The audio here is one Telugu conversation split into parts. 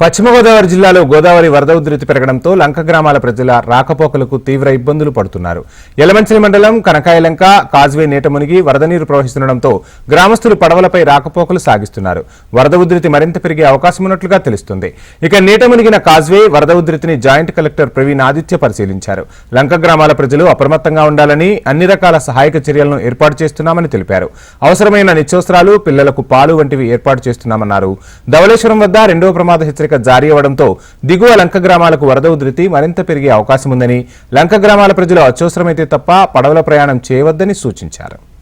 పశ్చిమ గోదావరి జిల్లాలో గోదావరి వరద ఉధృతి పెరగడంతో లంక గ్రామాల ప్రజల రాకపోకలకు తీవ్ర ఇబ్బందులు పడుతున్నారు. ఎలమంచిలి మండలం కనకాయలంక కాజ్వే నీట మునిగి వరద నీరు ప్రవహిస్తుండటంతో గ్రామస్తులు పడవలపై రాకపోకలు సాగిస్తున్నారు. వరద ఉధృతి మరింత పెరిగే అవకాశం ఉన్నట్లుగా తెలుస్తుంది. ఇక నీట మునిగిన కాజ్వే వరద ఉధృతిని జాయింట్ కలెక్టర్ ప్రవీణ్ ఆదిత్య పరిశీలించారు. లంక గ్రామాల ప్రజలు అప్రమత్తంగా ఉండాలని అన్ని రకాల సహాయక చర్యలను ఏర్పాటు చేస్తున్నామని తెలిపారు. అవసరమైన నిత్యవసరాలు పిల్లలకు పాలు వంటివి ఏర్పాటు చేస్తున్నామన్నారు. ధవళేశ్వరం వద్ద రెండవ ప్రమాద హెచ్చరిక జారీ అవ్వడంతో దిగువ లంక గ్రామాలకు వరద ఉధృతి మరింత పెరిగే అవకాశం ఉందని లంక గ్రామాల ప్రజలు అత్యవసరమైతే తప్ప పడవల ప్రయాణం చేయవద్దని సూచించారు.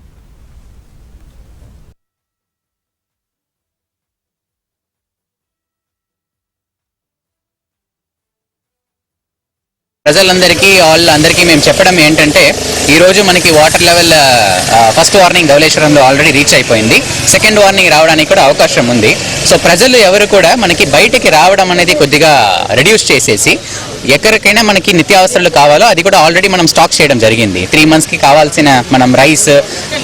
ప్రజలందరికీ ఆల్ అందరికీ మేము చెప్పడం ఏంటంటే ఈరోజు మనకి వాటర్ లెవెల్ ఫస్ట్ వార్నింగ్ ధవలేశ్వరంలో ఆల్రెడీ రీచ్ అయిపోయింది. సెకండ్ వార్నింగ్ రావడానికి కూడా అవకాశం ఉంది. సో ప్రజలు ఎవరు కూడా మనకి బయటికి రావడం అనేది కొద్దిగా రెడ్యూస్ చేసేసి ఎక్కడికైనా మనకి నిత్యావసరాలు కావాలో అది కూడా ఆల్రెడీ మనం స్టాక్ చేయడం జరిగింది. త్రీ మంత్స్కి కావాల్సిన మనం రైస్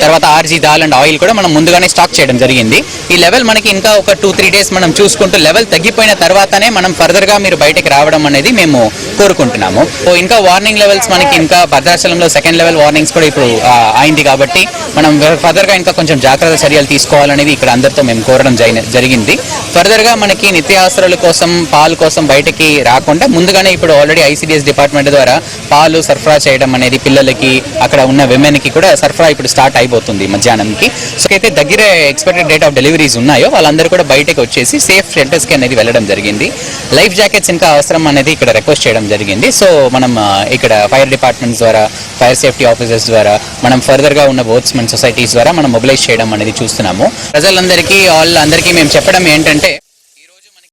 తర్వాత ఆర్జీ దాల్ అండ్ ఆయిల్ కూడా మనం ముందుగానే స్టాక్ చేయడం జరిగింది. ఈ లెవెల్ మనకి ఇంకా ఒక టూ త్రీ డేస్ మనం చూసుకుంటూ లెవెల్ తగ్గిపోయిన తర్వాతనే మనం ఫర్దర్గా మీరు బయటకు రావడం అనేది మేము కోరుకుంటున్నాము. సో ఇంకా వార్నింగ్ లెవెల్స్ మనకి ఇంకా భద్రాచలంలో సెకండ్ లెవెల్ వార్నింగ్స్ కూడా ఇప్పుడు అయింది కాబట్టి మనం ఫర్దర్గా ఇంకా కొంచెం జాగ్రత్త చర్యలు తీసుకోవాలనేది ఇక్కడ అందరితో మేము కోరడం జరిగిన- జరిగింది. ఫర్దర్గా మనకి నిత్యావసరాల కోసం పాలు కోసం బయటకి రాకుండా ముందుగానే ఇప్పుడు ఆల్రెడీ ఐసీడీఎస్ డిపార్ట్మెంట్ ద్వారా పాలు సరఫరా చేయడం అనేది పిల్లలకి అక్కడ ఉన్న విమెన్కి కూడా సరఫరా ఇప్పుడు స్టార్ట్ అయిపోతుంది మధ్యాహ్నంకి. సో అయితే దగ్గర ఎక్స్పెక్టెడ్ డేట్ ఆఫ్ డెలివరీస్ ఉన్నాయో వాళ్ళందరూ కూడా బయటకు వచ్చేసి సేఫ్ షెల్టర్స్కి అనేది వెళ్ళడం జరిగింది. లైఫ్ జాకెట్స్ ఇంకా అవసరం అనేది ఇక్కడ రిక్వెస్ట్ చేయడం జరిగింది. సో మనం ఇక్కడ ఫైర్ డిపార్ట్మెంట్స్ ద్వారా ఫైర్ సేఫ్టీ ఆఫీసర్స్ ద్వారా మనం ఫర్దర్గా ఉన్న బోట్స్మెన్ సొసైటీస్ ద్వారా మనం మొబిలైజ్ చేయడం అనేది చూస్తున్నాము. ప్రజలందరికీ ఆల్ అందరికీ మేము చెప్పడం ఏంటంటే